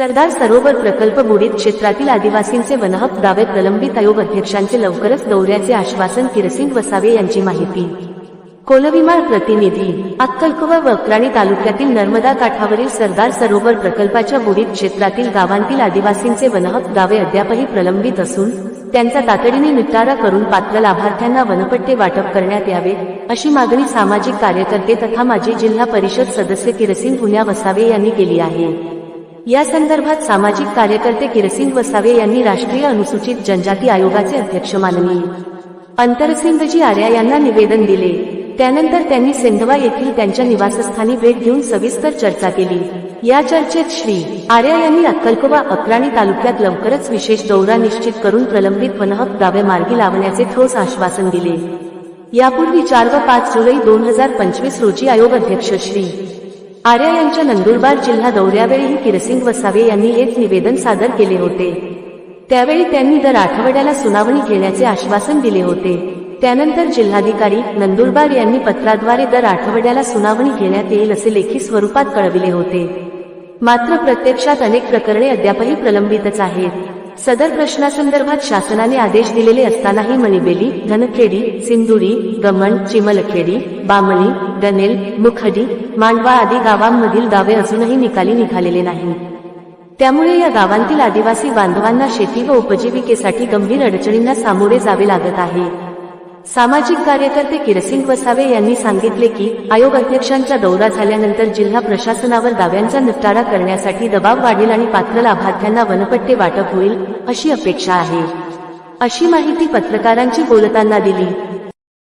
सरदार सरोवर प्रकल्प बुडीत क्षेत्रातील आदिवासींचे वनहक दावे प्रलंबित आयोग अध्यक्षांचे लवकरच दौऱ्याचे आश्वासन किरसिंग वसावे यांची माहिती. कोलविमाळ प्रतिनिधी अक्कलकुवा व अक्राणी तालुक्यातील नर्मदा काठावरील सरदार सरोवर प्रकल्पाच्या बुडीत क्षेत्रातील गावांतील आदिवासींचे वनहक दावे अद्यापही प्रलंबित असून त्यांचा तातडीने निपटारा करून पात्र लाभार्थ्यांना वनपट्टे वाटप करण्यात यावे अशी मागणी सामाजिक कार्यकर्ते तथा माजी जिल्हा परिषद सदस्य किरसिंग पुण्या वसावे यांनी केली आहे. या संदर्भात सामाजिक कार्यकर्ते किरसिंग वसावे यांनी राष्ट्रीय अनुसूचित जनजाती आयोगाचे अध्यक्ष माननीय अंतरसिंगजी आर्या यांना निवेदन दिले. त्यानंतर त्यांनी सेंधवा येथील त्यांच्या निवासस्थानी भेट घेऊन सविस्तर चर्चा केली. या चर्चेत श्री आर्या यांनी अक्कलकोवा अक्राणी तालुक्यात लवकरच विशेष दौरा निश्चित करून प्रलंबित वनहक दावे मार्गी लावण्याचे ठोस आश्वासन दिले. यापूर्वी चार व पाच जुलै दोन हजार पंचवीस रोजी आयोग अध्यक्ष श्री आर्या यांच्या नंदुरबार जिल्हा दौऱ्यावेळी किरसिंग वसावे यांनी एक निवेदन सादर केले होते. त्यावेळी त्यांनी दर आठवड्याला सुनावणी घेण्याचे आश्वासन दिले होते. त्यानंतर जिल्हाधिकारी नंदुरबार यांनी पत्राद्वारे दर आठवड्याला सुनावणी घेण्यात येईल असे लेखी स्वरूपात कळविले होते. मात्र प्रत्यक्षात अनेक प्रकरणे अद्यापही प्रलंबितच आहेत. सदर प्रश्नासंदर्भात शासनाने आदेश दिलेले असतानाही मणिबेली धनखेडी सिंदुरी गमण चिमलखेडी बामणी डनेल मुखडी मांडवा आदी गावांमधील गावे अजूनही निकाली निघालेले नाही त्यामुळे या गावांतील आदिवासी बांधवांना शेती व उपजीविकेसाठी गंभीर अडचणींना सामोरे जावे लागत आहे. सामाजिक कार्यकर्ते किरसिंग वसावे यांनी सांगितले की आयोग अध्यक्षांचा दौरा झाल्यानंतर जिल्हा प्रशासनावर दाव्यांचा निपटारा करण्यासाठी दबाव वाढेल आणि पात्र लाभार्थ्यांना वनपट्टे वाटप होईल अशी अपेक्षा आहे. अशी माहिती पत्रकारांची बोलताना दिली.